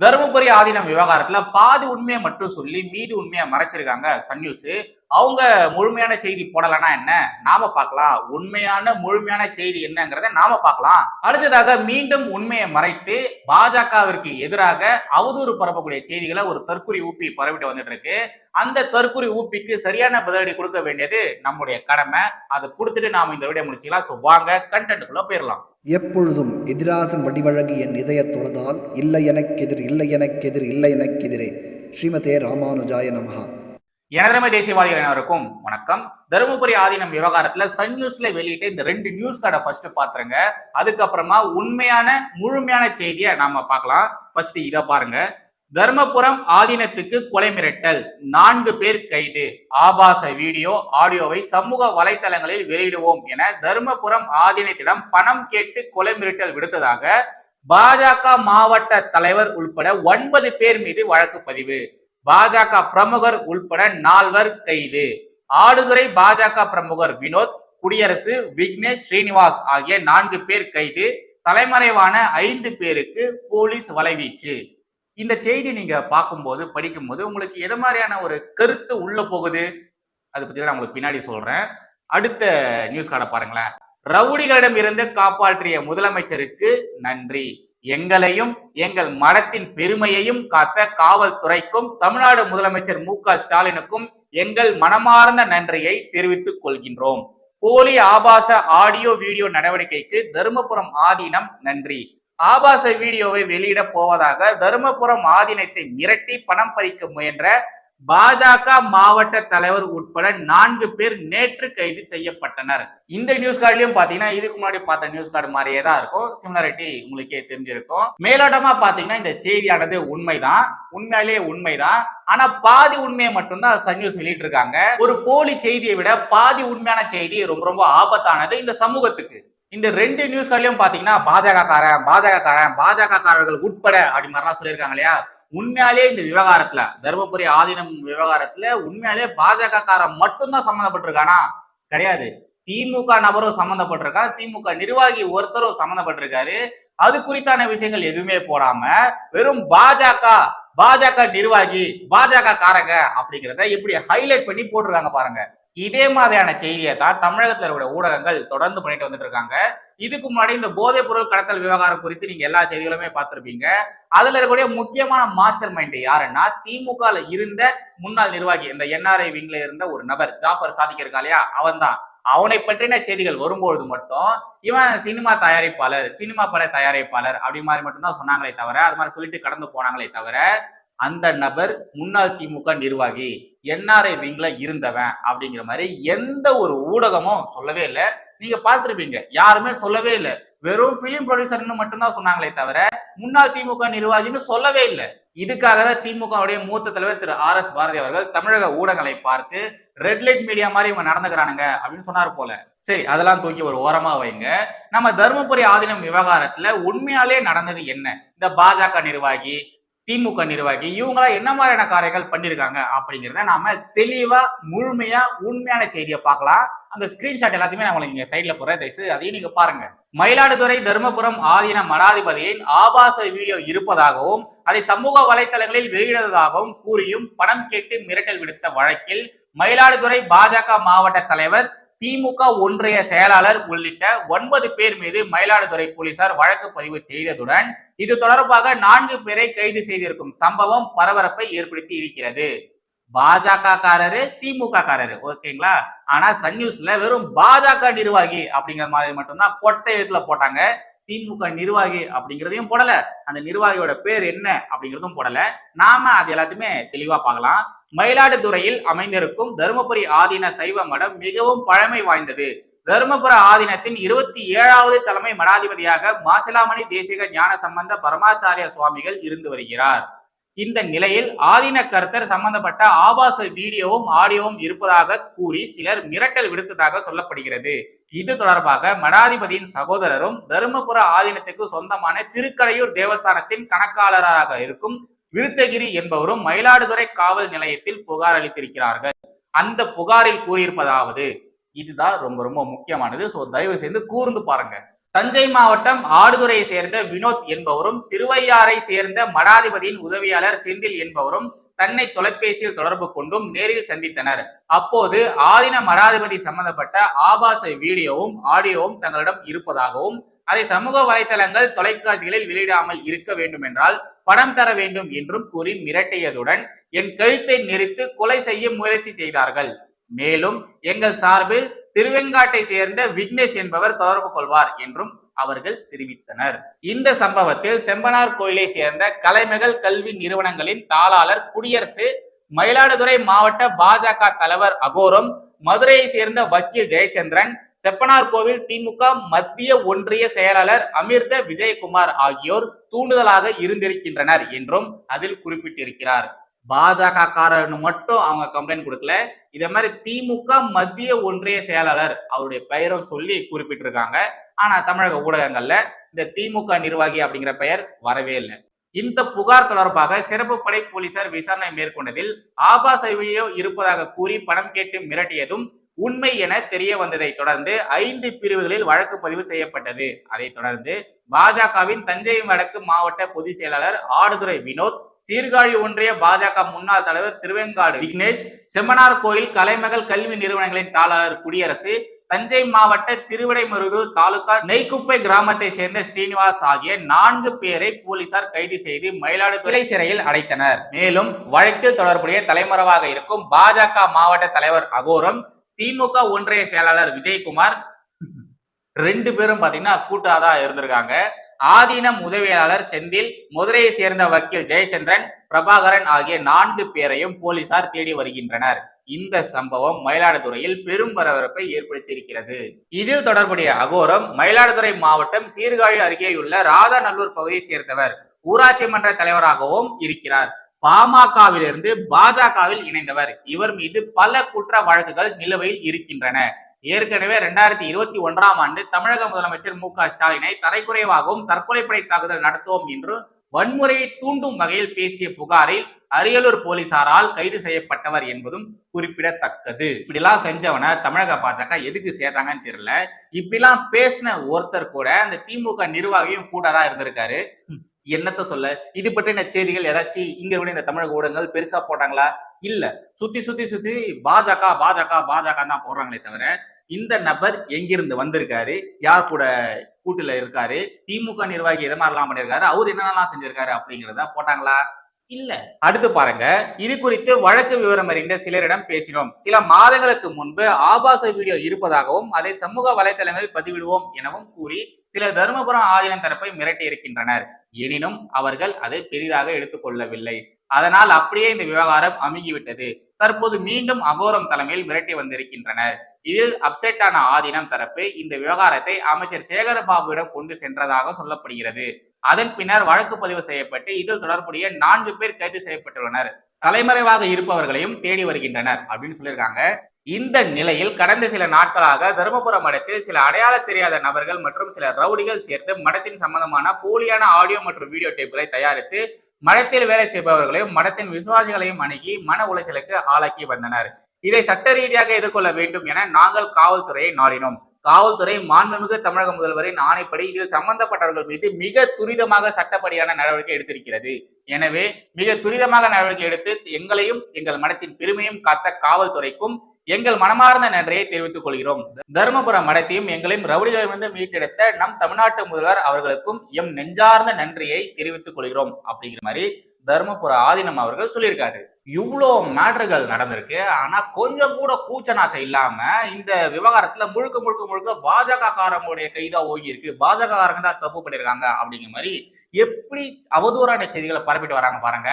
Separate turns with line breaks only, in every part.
தருமபுரி ஆதீனம் விவகாரத்துல பாதி உண்மையை மட்டும் சொல்லி மீதி உண்மையை மறைச்சிருக்காங்க சன் நியூஸ். அவங்க முழுமையான செய்தி போடலனா என்ன? நாம பார்க்கலாம். உண்மையான முழுமையான செய்தி என்னங்கிறத நாம பார்க்கலாம். அடுத்ததாக மீண்டும் உண்மையை மறைத்து பாஜகவிற்கு எதிராக அவதூறு பரப்பக்கூடிய செய்திகளை ஒரு தற்குறி ஊப்பி பரவிட்டு வந்துட்டு இருக்கு அந்த தற்குறி ஊப்பிக்கு சரியான பதிலடி கொடுக்க வேண்டியது நம்முடைய கடமை. அதை கொடுத்துட்டு நாம இந்த வீடியோ முடிச்சுக்கலாம். ஸோ வாங்க கண்டென்ட்டுக்குள்ள போயிடலாம்.
எப்பொழுதும் எதிராசன் வடிவழகு என் இதய தொழுதால் இல்லை எனக்கெதிர் இல்லை எனக்கெதிர் இல்லை எனக்கெதிரே ஸ்ரீமதே ராமானுஜாய நமகா
எனதரமை தேசியவாதிகள் அனைவருக்கும் வணக்கம். தருமபுரி ஆதீனம் விவகாரத்துல சன் நியூஸ்ல வெளியிட்ட இந்த ரெண்டு நியூஸ் கார்டை ஃபர்ஸ்ட் பாத்துருங்க. அதுக்கப்புறமா உண்மையான முழுமையான செய்தியை நாம பார்க்கலாம். ஃபர்ஸ்ட் இதை பாருங்க. தர்மபுரம் ஆதீனத்துக்கு கொலை மிரட்டல். நான்கு பேர் கைது. ஆபாச வீடியோ ஆடியோவை சமூக வலைதளங்களில் வெளியிடுவோம் என தர்மபுரம் ஆதீனத்திடம் பணம் கேட்டு கொலை மிரட்டல் விடுத்ததாக பாஜக மாவட்ட தலைவர் உள்பட ஒன்பது பேர் மீது வழக்கு பதிவு. பாஜக பிரமுகர் உள்பட நால்வர் கைது. ஆடுதுறை பாஜக பிரமுகர் வினோத் குடியரசு விக்னேஷ் ஸ்ரீனிவாஸ் ஆகிய நான்கு பேர் கைது. தலைமறைவான ஐந்து பேருக்கு போலீஸ் வலைவீச்சு. இந்த செய்தி நீங்க பார்க்கும்போது படிக்கும்போது உங்களுக்கு எது மாதிரியான ஒரு கருத்து உள்ள போகுது? அதை பத்தி நான் உங்களுக்கு பின்னாடி சொல்றேன். அடுத்த நியூஸ் கார்டை பாருங்களேன். ரவுடிகளிடம் இருந்து காப்பாற்றிய முதலமைச்சருக்கு நன்றி. எங்களையும் எங்கள் மடத்தின் பெருமையையும் காத்த காவல்துறைக்கும் தமிழ்நாடு முதலமைச்சர் மு க ஸ்டாலினுக்கும் எங்கள் மனமார்ந்த நன்றியை தெரிவித்துக் கொள்கின்றோம். போலி ஆபாச ஆடியோ வீடியோ நடவடிக்கைக்கு தருமபுரம் ஆதீனம் நன்றி. ஆபாச வீடியோவை வெளியிட போவதாக தருமபுரம் ஆதீனத்தை மிரட்டி பணம் பறிக்க முயன்ற பாஜக மாவட்ட தலைவர் உட்பட நான்கு பேர் நேற்று கைது செய்யப்பட்டனர். இந்த நியூஸ் கார்டுலயும் பாத்தீங்கன்னா இதுக்கு முன்னாடி பார்த்த நியூஸ் கார்டு மாதிரியே தான் இருக்கும். சிமிலாரிட்டி உங்களுக்கே தெரிஞ்சிருக்கும். மேலோட்டமா பாத்தீங்கன்னா இந்த செய்தியானது உண்மைதான். உண்மையிலேயே உண்மைதான். ஆனா பாதி உண்மையை மட்டும்தான் சன் நியூஸ் வெளியிட்டு இருக்காங்க ஒரு போலி செய்தியை விட பாதி உண்மையான செய்தி ரொம்ப ரொம்ப ஆபத்தானது இந்த சமூகத்துக்கு. இந்த ரெண்டு நியூஸ் கார்டுலயும் பாத்தீங்கன்னா பாஜக காரன் பாஜக காரன் பாஜக காரர்கள் உட்பட அப்படி மாதிரிலாம் சொல்லியிருக்காங்க இல்லையா? உண்மையாலே இந்த விவகாரத்துல தருமபுரி ஆதீனம் விவகாரத்துல உண்மையாலே பாஜக காரன் மட்டும்தான் சம்மந்தப்பட்டிருக்கானா? கிடையாது. திமுக நபரும் சம்மந்தப்பட்டிருக்கா? திமுக நிர்வாகி ஒருத்தரும் சம்மந்தப்பட்டிருக்காரு. அது குறித்தான விஷயங்கள் எதுவுமே போடாம வெறும் பாஜக பாஜக நிர்வாகி பாஜக காரங்க அப்படிங்கிறத எப்படி ஹைலைட் பண்ணி போட்டிருக்காங்க பாருங்க. இதே மாதிரியான செய்தியை தான் தமிழகத்தில் இருக்கிற ஊடகங்கள் தொடர்ந்து பண்ணிட்டு வந்துட்டு இருக்காங்க. இதுக்கு முன்னாடி இந்த போதைப் பொருள் கடத்தல் விவகாரம் குறித்து நீங்க எல்லா செய்திகளுமே பார்த்திருப்பீங்க. அதுல இருக்கக்கூடிய முக்கியமான மாஸ்டர் மைண்ட் யாருன்னா திமுக இருந்த முன்னாள் நிர்வாகி இந்த என்ஆர்ஐ விங்ல இருந்த ஒரு நபர் ஜாஃபர் சாதிக்க இருக்கா இல்லையா? அவன் தான் அவனை பற்றின செய்திகள் வரும்பொழுது மட்டும் இவன் சினிமா தயாரிப்பாளர் சினிமா பட தயாரிப்பாளர் அப்படி மாதிரி மட்டும்தான் சொன்னாங்களே தவிர அது மாதிரி சொல்லிட்டு கடந்து போனாங்களே தவிர அந்த நபர் முன்னாள் திமுக நிர்வாகி என்ஆர்ஐ விங்ல இருந்தவன் அப்படிங்கிற மாதிரி எந்த ஒரு ஊடகமும் சொல்லவே இல்லை. நீங்க பார்த்துருப்பீங்க. யாருமே சொல்லவே இல்லை. வெறும் பிலிம் ப்ரொடியூசர்னு மட்டும்தான் சொன்னாங்களே தவிர முன்னாள் திமுக நிர்வாகின்னு சொல்லவே இல்லை. இதுக்காக தான் திமுகவுடைய மூத்த தலைவர் திரு. ஆர். எஸ். பாரதி அவர்கள் தமிழக ஊடகங்களை பார்த்து ரெட் லைட் மீடியா மாதிரி இவங்க நடந்துக்கிறானுங்க அப்படின்னு சொன்னார் போல. சரி அதெல்லாம் தூக்கி ஒரு ஓரமா வைங்க. நம்ம தருமபுரி ஆதீனம் விவகாரத்துல உண்மையாலே நடந்தது என்ன? இந்த பாஜக நிர்வாகி திமுக நிர்வாகி இவங்களாம் என்ன மாதிரியான காரியங்கள் பண்ணியிருக்காங்க அப்படிங்கிறத நாம தெளிவா முழுமையா உண்மையான செய்தியை பார்க்கலாம். அந்த ஸ்கிரீன்ஷாட் எல்லாத்தையுமே நான் உங்களுக்கு இங்க சைட்ல போறேன் தயவு அதையும் நீங்க பாருங்க. மயிலாடுதுறை தருமபுரம் ஆதீன மடாதிபதியின் ஆபாச வீடியோ இருப்பதாகவும் அதை சமூக வலைதளங்களில் வெளியிடுவதாகவும் கூறியும் பணம் கேட்டு மிரட்டல் விடுத்த வழக்கில் மயிலாடுதுறை பாஜக மாவட்ட தலைவர் திமுக ஒன்றிய செயலாளர் உள்ளிட்ட ஒன்பது பேர் மீது மயிலாடுதுறை போலீசார் வழக்கு பதிவு செய்ததுடன் இது தொடர்பாக நான்கு பேரை கைது செய்திருக்கும் சம்பவம் பரபரப்பை ஏற்படுத்தி இருக்கிறது. பாஜக காரரு திமுக காரரு ஓகேங்களா? ஆனா சன் நியூஸ்ல வெறும் பாஜக நிர்வாகி அப்படிங்கிற மாதிரி மட்டும்தான் கொட்டை எழுத்துல போட்டாங்க. திமுக நிர்வாகி அப்படிங்கிறதையும் போடல. அந்த நிர்வாகியோட பேர் என்ன அப்படிங்கிறதும் போடல. நாம அது எல்லாத்தையுமே தெளிவா பார்க்கலாம். மயிலாடுதுறையில் அமைந்திருக்கும் தருமபுரி ஆதீன சைவ மடம் மிகவும் பழமை வாய்ந்தது. தருமபுர ஆதீனத்தின் இருபத்தி ஏழாவது தலைமை மடாதிபதியாக மாசிலாமணி தேசிக ஞான சம்பந்த பரமாச்சாரிய சுவாமிகள் இருந்து வருகிறார். இந்த நிலையில் ஆதீன கர்த்தர் சம்பந்தப்பட்ட ஆபாச வீடியோவும் ஆடியோவும் இருப்பதாக கூறி சிலர் மிரட்டல் விடுத்ததாக சொல்லப்படுகிறது. இது தொடர்பாக மடாதிபதியின் சகோதரரும் தருமபுர ஆதீனத்துக்கு சொந்தமான திருக்கடையூர் தேவஸ்தானத்தின் கணக்காளராக இருக்கும் விருத்தகிரி என்பவரும் மயிலாடுதுறை காவல் நிலையத்தில் புகார் அளித்திருக்கிறார்கள். அந்த புகாரில் கூறியிருப்பதாவது இதுதான் ரொம்ப ரொம்ப முக்கியமானது. சோ தயவு செய்து கூர்ந்து பாருங்க. தஞ்சை மாவட்டம் ஆடுதுறையை சேர்ந்த வினோத் என்பவரும் திருவையாறை சேர்ந்த மடாதிபதியின் உதவியாளர் செந்தில் என்பவரும் தன்னை தொலைபேசியில் தொடர்பு கொண்டும் நேரில் சந்தித்தனர். அப்போது ஆதின மடாதிபதி சம்பந்தப்பட்ட ஆபாச வீடியோவும் ஆடியோவும் தங்களிடம் இருப்பதாகவும் அதை சமூக வலைதளங்கள் தொலைக்காட்சிகளில் வெளியிடாமல் இருக்க வேண்டும் என்றால் பணம் தர வேண்டும் என்றும் கூறி மிரட்டியதுடன் என் கழுத்தை நெரித்து கொலை செய்ய முயற்சி செய்தார்கள். மேலும் எங்கள் சார்பில் திருவெங்காட்டை சேர்ந்த விக்னேஷ் என்பவர் தொடர்பு கொள்வார் என்றும் அவர்கள் தெரிவித்தனர். இந்த சம்பவத்தில் செம்பனார் கோயிலை சேர்ந்த கலைமகள் கல்வி நிறுவனங்களின் தாளாளர் குடியரசு மயிலாடுதுறை மாவட்ட பாஜக தலைவர் அகோரம் மதுரையை சேர்ந்த வக்கீல் ஜெயச்சந்திரன் செப்பனார் கோவில் திமுக மத்திய ஒன்றிய செயலாளர் அமிர்த விஜயகுமார் ஆகியோர் தூண்டுதலாக இருந்திருக்கின்றனர் என்றும் அதில் குறிப்பிட்டிருக்கிறார். பாஜக காரர்னு மட்டும் அவங்க கம்ப்ளைண்ட் கொடுக்கல. இதே மாதிரி திமுக மத்திய ஒன்றிய செயலாளர் அவருடைய பெயரும் சொல்லி குறிப்பிட்டிருக்காங்க. ஆனா தமிழக ஊடகங்கள்ல இந்த திமுக நிர்வாகி அப்படிங்கிற பெயர் வரவே இல்லை. இந்த புகார் தொடர்பாக சிறப்பு படை போலீசார் விசாரணை மேற்கொண்டதில் ஆபாச வீடியோ இருப்பதாக கூறி பணம் கேட்டு மிரட்டியதும் உண்மை என தெரிய வந்ததை தொடர்ந்து ஐந்து பிரிவுகளில் வழக்கு பதிவு செய்யப்பட்டது. அதைத் தொடர்ந்து பாஜகவின் தஞ்சை வடக்கு மாவட்ட பொதுச் செயலாளர் ஆடுதுறை வினோத் சீர்காழி ஒன்றிய பாஜக முன்னாள் தலைவர் திருவெங்காடு விக்னேஷ் செம்மனார் கோயில் கலைமகள் கல்வி நிறுவனங்களின் தாளர் குடியரசு தஞ்சை மாவட்ட திருவிடைமருதூர் தாலுகா நெய்க்குப்பை கிராமத்தை சேர்ந்த ஸ்ரீனிவாஸ் ஆகிய நான்கு பேரை போலீசார் கைது செய்து மயிலாடுதுறை சிறையில் அடைத்தனர். மேலும் வழக்கில் தொடர்புடைய தலைமறைவாக இருக்கும் பாஜக மாவட்ட தலைவர் அகோரம் திமுக ஒன்றிய செயலாளர் விஜயகுமார் ரெண்டு பேரும் பாத்தீங்கன்னா கூட்டாதான் இருந்திருக்காங்க. ஆதீனம் உதவியாளர் செந்தில் மதுரையை சேர்ந்த வக்கீல் ஜெயச்சந்திரன் பிரபாகரன் ஆகிய நான்கு பேரையும் போலீசார் தேடி வருகின்றனர். இந்த சம்பவம் மயிலாடுதுறையில் பெரும் பரபரப்பை ஏற்படுத்தியிருக்கிறது. இதில் தொடர்புடைய அகோரம் மயிலாடுதுறை மாவட்டம் சீர்காழி அருகேயுள்ள ராதாநல்லூர் பகுதியை சேர்ந்தவர். ஊராட்சி மன்ற தலைவராகவும் இருக்கிறார். பாமகவிலிருந்து பாஜகவில் இணைந்தவர். இவர் மீது பல குற்ற வழக்குகள் நிலுவையில் இருக்கின்றன. ஏற்கனவே ரெண்டாயிரத்தி இருபத்தி ஒன்றாம் ஆண்டு தமிழக முதலமைச்சர் மு க ஸ்டாலினை தரைக்குறைவாகவும் தற்கொலைப்படை தாக்குதல் நடத்துவோம் என்று வன்முறையை தூண்டும் வகையில் பேசிய புகாரில் அரியலூர் போலீசாரால் கைது செய்யப்பட்டவர் என்பதும் குறிப்பிடத்தக்கது. இப்படிலாம் செஞ்சவனை தமிழக பாஜக எதுக்கு சேர்த்தாங்கன்னு தெரியல. இப்படிலாம் பேசின ஒருத்தர் கூட அந்த திமுக நிர்வாகியும் கூட தான் இருந்திருக்காரு. என்னத்த சொல்ல? இது பற்றின செய்திகள் ஏதாச்சும் இங்க விட இந்த தமிழக ஊடகங்கள் பெருசா போட்டாங்களா? இல்ல. சுத்தி சுத்தி சுத்தி பாஜக பாஜக பாஜக தான் போடுறாங்களே தவிர இந்த நபர் எங்கிருந்து வந்திருக்காரு? யார் கூட கூட்டுல இருக்காரு? திமுக நிர்வாகி எதை மாதிரிலாம் பண்ணியிருக்காரு அவர் என்னென்னலாம் செஞ்சிருக்காரு அப்படிங்கிறத போட்டாங்களா? இல்ல. அடுத்து பாருங்க. இது குறித்து வழக்கு விவரம் அறிந்த சிலரிடம் பேசினோம். சில மாதங்களுக்கு முன்பு ஆபாச வீடியோ இருப்பதாகவும் அதை சமூக வலைதளங்களில் பதிவிடுவோம் எனவும் கூறி சிலர் தருமபுரம் ஆதீனம் தரப்பை மிரட்டி இருக்கின்றனர் எனினும் அவர்கள் அதை பெரிதாக எடுத்துக்கொள்ளவில்லை. அதனால் அப்படியே இந்த விவகாரம் அமுகிவிட்டது. தற்போது மீண்டும் அகோரம் தலைமையில் மிரட்டி வந்திருக்கின்றனர். இதில் அப்செட் ஆன ஆதீனம் தரப்பு இந்த விவகாரத்தை அமைச்சர் சேகரபாபுவிடம் கொண்டு சென்றதாக சொல்லப்படுகிறது. அதன் பின்னர் வழக்கு பதிவு செய்யப்பட்டு இதில் தொடர்புடைய நான்கு பேர் கைது செய்யப்பட்டுள்ளனர். தலைமறைவாக இருப்பவர்களையும் தேடி வருகின்றனர் அப்படின்னு சொல்லியிருக்காங்க. இந்த நிலையில் கடந்த சில நாட்களாக தருமபுரம் மடத்தில் சில அடையாள தெரியாத நபர்கள் மற்றும் சில ரவுடிகள் சேர்த்து மடத்தின் சம்பந்தமான போலியான ஆடியோ மற்றும் வீடியோ டேப்புகளை தயாரித்து மடத்தில் வேலை செய்பவர்களையும் மடத்தின் விசுவாசிகளையும் அணுகி மன உளைச்சலுக்கு ஆளாக்கி வந்தனர். இதை சட்ட ரீதியாக எதிர்கொள்ள வேண்டும் என நாங்கள் காவல்துறையை நாடினோம். காவல்துறை மாண்புமிகு தமிழக முதல்வரின் ஆணைப்படி இதில் சம்பந்தப்பட்டவர்கள் மீது மிக துரிதமாக சட்டப்படியான நடவடிக்கை எடுத்திருக்கிறது. எனவே மிக துரிதமாக நடவடிக்கை எடுத்து எங்களையும் எங்கள் மடத்தின் பெருமையும் காத்த காவல்துறைக்கும் எங்கள் மனமார்ந்த நன்றியை தெரிவித்துக் கொள்கிறோம். தருமபுரம் மடத்தையும் எங்களையும் ரவுடிகளிடமிருந்து மீட்டெடுத்த நம் தமிழ்நாட்டு முதல்வர் அவர்களுக்கும் எம் நெஞ்சார்ந்த நன்றியை தெரிவித்துக் கொள்கிறோம் அப்படிங்கிற மாதிரி தருமபுர ஆதீனம் அவர்கள் சொல்லியிருக்காரு. இவ்வளோ மேட்டர்கள் நடந்திருக்கு. ஆனா கொஞ்சம் கூட கூச்ச நாச்சம் இல்லாம இந்த விவகாரத்துல முழுக்க முழுக்க முழுக்க பாஜக காரங்களுடைய கைதா ஓகி இருக்கு பாஜக காரங்க தான் தப்பு பண்ணிருக்காங்க அப்படிங்கிற மாதிரி எப்படி அவதூறான செய்திகளை பரப்பிட்டு வராங்க பாருங்க.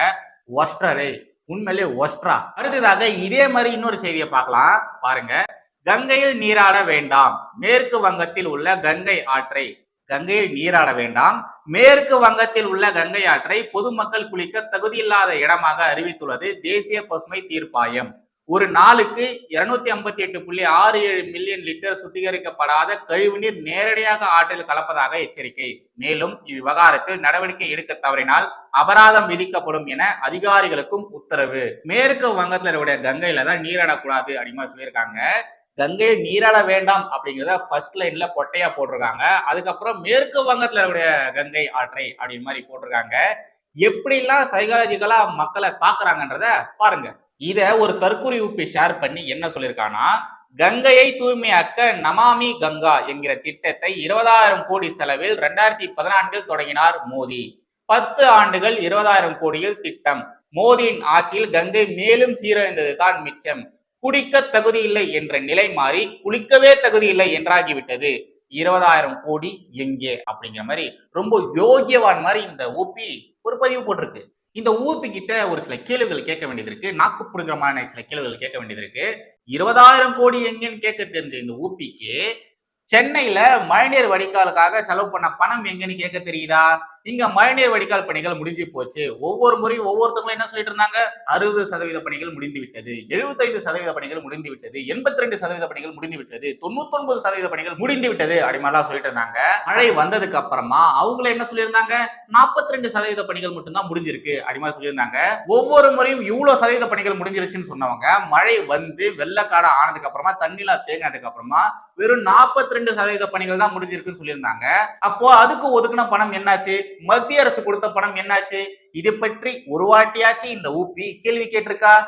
ஒஸ்டரே உண்மையிலே ஒஸ்ட்ரா. அடுத்ததாக இதே மாதிரி இன்னொரு செய்தியை பார்க்கலாம். பாருங்க. கங்கையில் நீராட வேண்டாம். மேற்கு வங்கத்தில் உள்ள கங்கை ஆற்றை. கங்கையில் நீராட வேண்டாம். மேற்கு வங்கத்தில் உள்ள கங்கை ஆற்றை பொதுமக்கள் குளிக்க தகுதியில்லாத இடமாக அறிவித்துள்ளது தேசிய பசுமை தீர்ப்பாயம். ஒரு நாளுக்கு இருநூத்தி ஐம்பத்தி எட்டு புள்ளி ஆறு ஏழு மில்லியன் லிட்டர் சுத்திகரிக்கப்படாத கழிவுநீர் நேரடியாக ஆற்றில் கலப்பதாக எச்சரிக்கை. மேலும் இவ்விவகாரத்தில் நடவடிக்கை எடுக்க தவறினால் அபராதம் விதிக்கப்படும் என அதிகாரிகளுக்கும் உத்தரவு. மேற்கு வங்கத்துல இருக்கக்கூடிய கங்கையில தான் நீராடக்கூடாது அப்படின்னு சொல்லியிருக்காங்க கங்கையில் நீராட வேண்டாம் அப்படிங்கிறத ஃபர்ஸ்ட் லைன்ல கொட்டையா போட்டிருக்காங்க. அதுக்கப்புறம் மேற்கு வங்கத்துல இருக்கக்கூடிய கங்கை ஆற்றை அப்படின்னு மாதிரி போட்டிருக்காங்க. எப்படிலாம் சைக்காலஜிக்கலா மக்களை பாக்குறாங்கன்றத பாருங்க. இத ஒரு தற்கூரி ஊப்பி ஷேர் பண்ணி என்ன சொல்லியிருக்கான்னா கங்கையை தூய்மையாக்க நமாமி கங்கா என்கிற திட்டத்தை இருபதாயிரம் கோடி செலவில் ரெண்டாயிரத்தி பதினான்கில் தொடங்கினார் மோடி பத்து ஆண்டுகள் இருபதாயிரம் கோடியில் திட்டம். மோடியின் ஆட்சியில் கங்கை மேலும் சீரழிந்தது தான் மிச்சம். குடிக்க தகுதி இல்லை என்ற நிலை மாறி குளிக்கவே தகுதி இல்லை என்றாகிவிட்டது. இருபதாயிரம் கோடி எங்கே? அப்படிங்கிற மாதிரி ரொம்ப யோகியவான் மாதிரி இந்த ஊப்பி ஒரு பதிவு போட்டிருக்கு. இந்த ஊப்பி கிட்ட ஒரு சில கேள்விகள் கேட்க வேண்டியது இருக்கு நாக்கு புடுங்குறமான சில கேள்விகள் கேட்க வேண்டியது இருக்கு இருபதாயிரம் கோடி எங்கன்னு கேட்க தெரிஞ்ச இந்த ஊப்பிக்கு சென்னையில மழைநீர் வடிகாலுக்காக செலவு பண்ண பணம் எங்கன்னு கேட்க தெரியுதா? இங்க மழைநீர் வடிகால் பணிகள் முடிஞ்சு போச்சு. ஒவ்வொரு முறையும் ஒவ்வொருத்தவங்களும் என்ன சொல்லிட்டு இருந்தாங்க? அறுபது சதவீத பணிகள் முடிந்து விட்டது. எழுபத்தைந்து சதவீத பணிகள் முடிந்து விட்டது. எண்பத்தி ரெண்டு சதவீத பணிகள் முடிந்து விட்டது. தொண்ணூத்தி ஒன்பது சதவீத பணிகள் முடிந்து விட்டது அப்படிமாதிரிலாம் சொல்லிட்டு இருந்தாங்க. மழை வந்ததுக்கு அப்புறமா அவங்கள என்ன சொல்லியிருந்தாங்க? நாற்பத்தி ரெண்டு சதவீத பணிகள் மட்டும்தான் முடிஞ்சிருக்கு அப்படிமாதிரி சொல்லியிருந்தாங்க. ஒவ்வொரு முறையும் இவ்வளவு சதவீத பணிகள் முடிஞ்சிருச்சுன்னு சொன்னவங்க மழை வந்து வெள்ளக்காடு ஆனதுக்கு அப்புறமா தண்ணிலாம் தேங்கினதுக்கு அப்புறமா வெறும் நாற்பத்தி ரெண்டு சதவீத பணிகள் தான் முடிஞ்சிருக்குன்னு சொல்லியிருந்தாங்க. அப்போ அதுக்கு ஒதுக்குன பணம் என்னாச்சு? மத்திய அரசு கொடுத்த பணம் என்னாச்சு? இது பற்றி ஒரு வாட்டியாச்சு இந்த ஊபி கேள்வி கேட்டிருக்கா?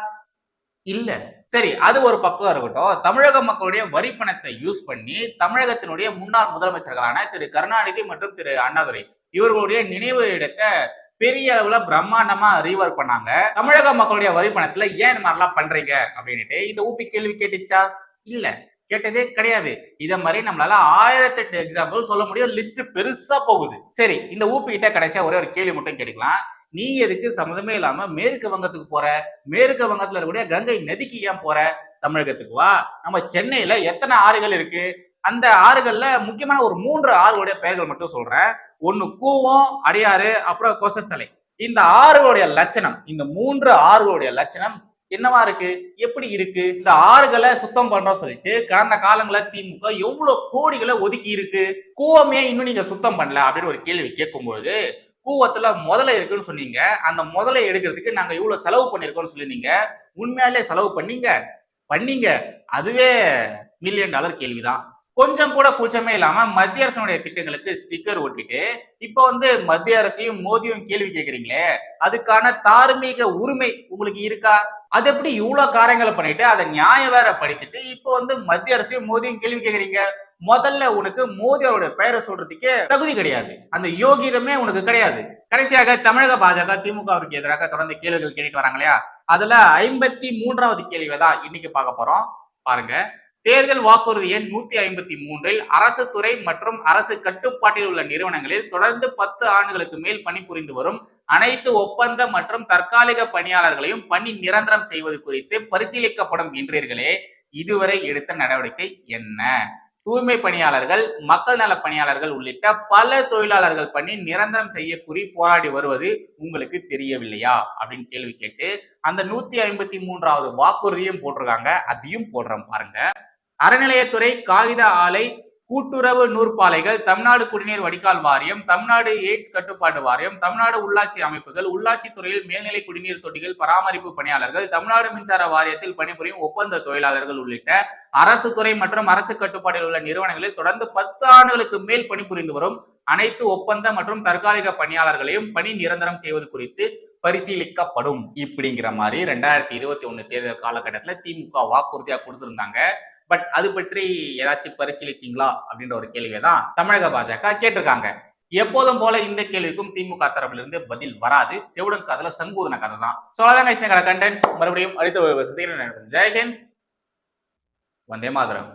இல்ல. சரி அது ஒரு பக்கம் இருக்கட்டும். தமிழக மக்களுடைய வரி பணத்தை யூஸ் பண்ணி தமிழகத்தினுடைய முன்னாள் முதலமைச்சர்களான திரு கருணாநிதி மற்றும் திரு அண்ணாதுரை இவர்களுடைய நினைவு இடத்தை பெரிய அளவுல பிரம்மாண்டமா ரீவர் பண்ணாங்க. தமிழக மக்களுடைய வரி பணத்துல ஏன் இந்த மாதிரிலாம் பண்றீங்க? அப்படின்னுட்டு இந்த ஊபி கேள்வி கேட்டுச்சா? இல்ல. கேட்டதே கிடையாது. இதை மாதிரி நம்மளால ஆயிரத்தெட்டு எக்ஸாம்பிள் சொல்ல முடியும். லிஸ்ட் பெருசா போகுது. சரி இந்த ஊப்பி கிட்ட கடைசியா ஒரே ஒரு கேள்வி மட்டும் கேட்கலாம் நீ எதுக்கு சம்மந்தமே இல்லாம மேற்கு வங்கத்துக்கு போற? மேற்கு வங்கத்துல இருக்கக்கூடிய கங்கை நதிக்கு ஏன் போற? தமிழகத்துக்கு வா. நம்ம சென்னையில எத்தனை ஆறுகள் இருக்கு? அந்த ஆறுகள்ல முக்கியமான ஒரு மூன்று ஆறுகளுடைய பெயர்கள் மட்டும் சொல்றேன். ஒன்னு கூவம் அடையாறு அப்புறம் கொசஸ்தலை. இந்த ஆறுகளுடைய லட்சணம் இந்த மூன்று ஆறுகளுடைய லட்சணம் என்னவா இருக்கு? எப்படி இருக்கு? இந்த ஆறுகளை சுத்தம் பண்றோம் சொல்லிட்டு கடந்த காலங்கள திமுக எவ்வளவு கோடிகளை ஒதுக்கி இருக்கு? கூவமே இன்னும் நீங்க சுத்தம் பண்ணல அப்படின்னு ஒரு கேள்வி கேட்கும்போது கூவத்துல முதலை இருக்குன்னு சொன்னீங்க. அந்த முதலை எடுக்கிறதுக்கு நாங்க இவ்வளவு செலவு பண்ணிருக்கோம்னு சொல்லியிருந்தீங்க. உண்மையாலே செலவு பண்ணீங்க? பண்ணீங்க. அதுவே மில்லியன் டாலர் கேள்விதான். கொஞ்சம் கூட கூச்சமே இல்லாம மத்திய அரசனுடைய திட்டங்களுக்கு ஸ்டிக்கர் ஒட்டிட்டு இப்ப வந்து மத்திய அரசையும் மோதியும் கேள்வி கேட்கறீங்களே அதுக்கான தார்மீக உரிமை உங்களுக்கு இருக்கா? அது எப்படி இவ்வளவு காரியங்களை பண்ணிட்டு அதை நியாய வேற படித்துட்டு இப்போ வந்து மத்திய அரசையும் மோதியும் கேள்வி கேட்கறீங்க முதல்ல உனக்கு மோதி அவருடைய பெயரை சொல்றதுக்கே தகுதி கிடையாது. அந்த யோகிதமே உனக்கு கிடையாது. கடைசியாக தமிழக பாஜக திமுகவுக்கு எதிராக தொடர்ந்து கேள்விகள் கேட்டுட்டு வராங்க இல்லையா? அதுல ஐம்பத்தி மூன்றாவது கேள்வியை தான் இன்னைக்கு பார்க்க போறோம். பாருங்க. தேர்தல் வாக்குறுதி எண் நூத்தி ஐம்பத்தி மூன்றில் அரசு துறை மற்றும் அரசு கட்டுப்பாட்டில் உள்ள நிறுவனங்களில் தொடர்ந்து பத்து ஆண்டுகளுக்கு மேல் பணிபுரிந்து வரும் அனைத்து ஒப்பந்த மற்றும் தற்காலிக பணியாளர்களையும் பணி நிரந்தரம் செய்வது குறித்து பரிசீலிக்கப்படும் என்றீர்களே. இதுவரை எடுத்த நடவடிக்கை என்ன? தூய்மை பணியாளர்கள் மக்கள் நல பணியாளர்கள் உள்ளிட்ட பல தொழிலாளர்கள் பணி நிரந்தரம் செய்யக்கூறி போராடி வருவது உங்களுக்கு தெரியவில்லையா? அப்படின்னு கேள்வி கேட்டு அந்த நூத்தி ஐம்பத்தி மூன்றாவது வாக்குறுதியும் போட்டிருக்காங்க. அதையும் போடுறோம் பாருங்க. அறநிலையத்துறை காகித ஆலை கூட்டுறவு நூற்பாலைகள் தமிழ்நாடு குடிநீர் வடிகால் வாரியம் தமிழ்நாடு எய்ட்ஸ் கட்டுப்பாட்டு வாரியம் தமிழ்நாடு உள்ளாட்சி அமைப்புகள் உள்ளாட்சி துறையில் மேல்நிலை குடிநீர் தொட்டிகள் பராமரிப்பு பணியாளர்கள் தமிழ்நாடு மின்சார வாரியத்தில் பணிபுரியும் ஒப்பந்த தொழிலாளர்கள் உள்ளிட்ட அரசு துறை மற்றும் அரசு கட்டுப்பாட்டில் உள்ள நிறுவனங்களில் தொடர்ந்து பத்து ஆண்டுகளுக்கு மேல் பணிபுரிந்து வரும் அனைத்து ஒப்பந்த மற்றும் தற்காலிக பணியாளர்களையும் பணி நிரந்தரம் செய்வது குறித்து பரிசீலிக்கப்படும். இப்படிங்கிற மாதிரி ரெண்டாயிரத்தி இருபத்தி ஒண்ணு தேர்தல் காலகட்டத்தில் திமுக வாக்குறுதியா கொடுத்திருந்தாங்க. பட் அது பற்றி ஏதாச்சும் பரிசீலிச்சிங்களா? அப்படின்ற ஒரு கேள்வியை தான் தமிழக பாஜக கேட்டிருக்காங்க. எப்போதும் போல இந்த கேள்விக்கும் திமுக தரப்புல இருந்து பதில் வராது. செவுடன் கதையில சங்கூதன கதை தான் சோழதான் கஷ்ணகர கண்டன் மறுபடியும் அடுத்த சந்திக்கிறேன் ஜெயஹிந்த் வந்தே மாதரம்.